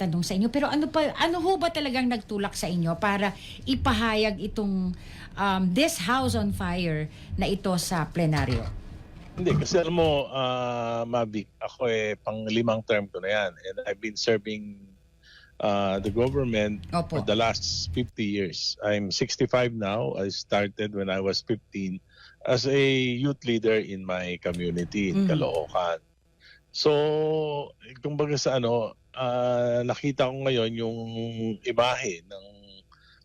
magtatanong sa inyo. Pero ano pa ano ho ba talagang nagtulak sa inyo para ipahayag itong um, this house on fire na ito sa plenaryo? Hindi, kasi alam mo, uh, Mavic, ako eh, pang limang term ko na yan. And I've been serving uh, the government Opo. for the last 50 years. I'm 65 now. I started when I was 15 as a youth leader in my community in Mhm. Caloocan. So, kumbaga sa ano, ah, nakita ko ngayon yung imahe ng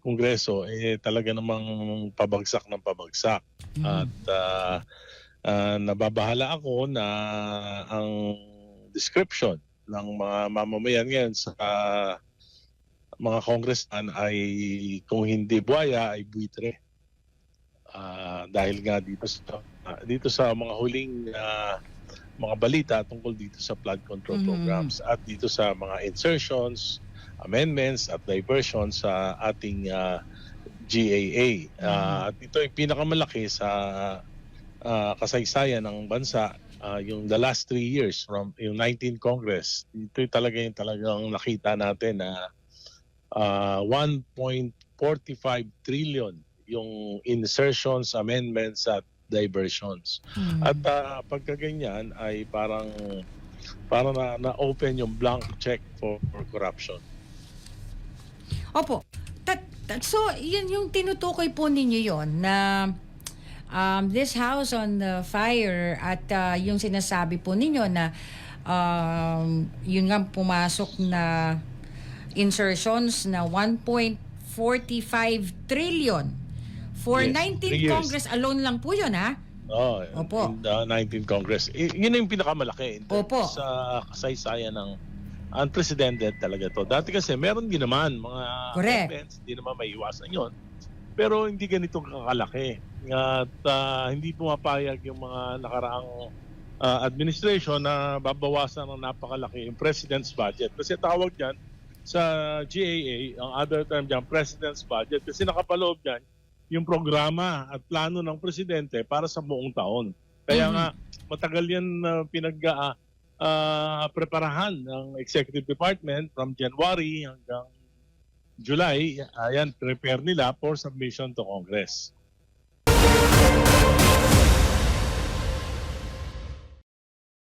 Kongreso, eh talaga namang pabagsak ng pabagsak. Mm. At ah, ah, nababahala ako na ang description ng mga mamamayan ngayon sa ah, mga congressman ay kung hindi buhaya ay buitre. Ah, dahil nga dito sa ah, dito sa mga huling ah, mga balita tungkol dito sa flood control Mhm. programs at dito sa mga insertions, amendments at diversions sa ating ah, GAA. Ah, At ito ay pinakamalaki sa ah, kasaysayan ng bansa ah, yung the last three years from yung 19 Congress. Ito talaga yung talagang nakita natin na ah, 1.45 trillion yung insertions, amendments at diversions. Mm. At uh, pagka ganyan ay parang parang na, na-open yung blank check for, for corruption. Opo. Tat, tat- so, yun yung tinutukoy po ninyo yon na um, this house on the fire at uh, yung sinasabi po ninyo na um, yun nga pumasok na insertions na 1.45 trillion for Yes, 19 three years. Congress alone lang po yun ha? Oh, Opo. in the 19 Congress. I- yun yung pinakamalaki in terms Opo. sa kasaysayan ng unprecedented talaga to. Dati kasi meron din naman mga Correct. events, hindi naman may iwasan yon. Pero hindi ganito kakalaki. At ah, hindi pumapayag yung mga nakaraang ah, administration na babawasan ng napakalaki yung president's budget. Kasi tawag dyan sa GAA, ang other term dyan, president's budget. Kasi nakapaloob dyan yung programa at plano ng presidente para sa buong taon. Kaya Mhm. nga matagal yan na pinag ah, ah, preparahan ng executive department from January hanggang July. Ayan, prepare nila for submission to Congress.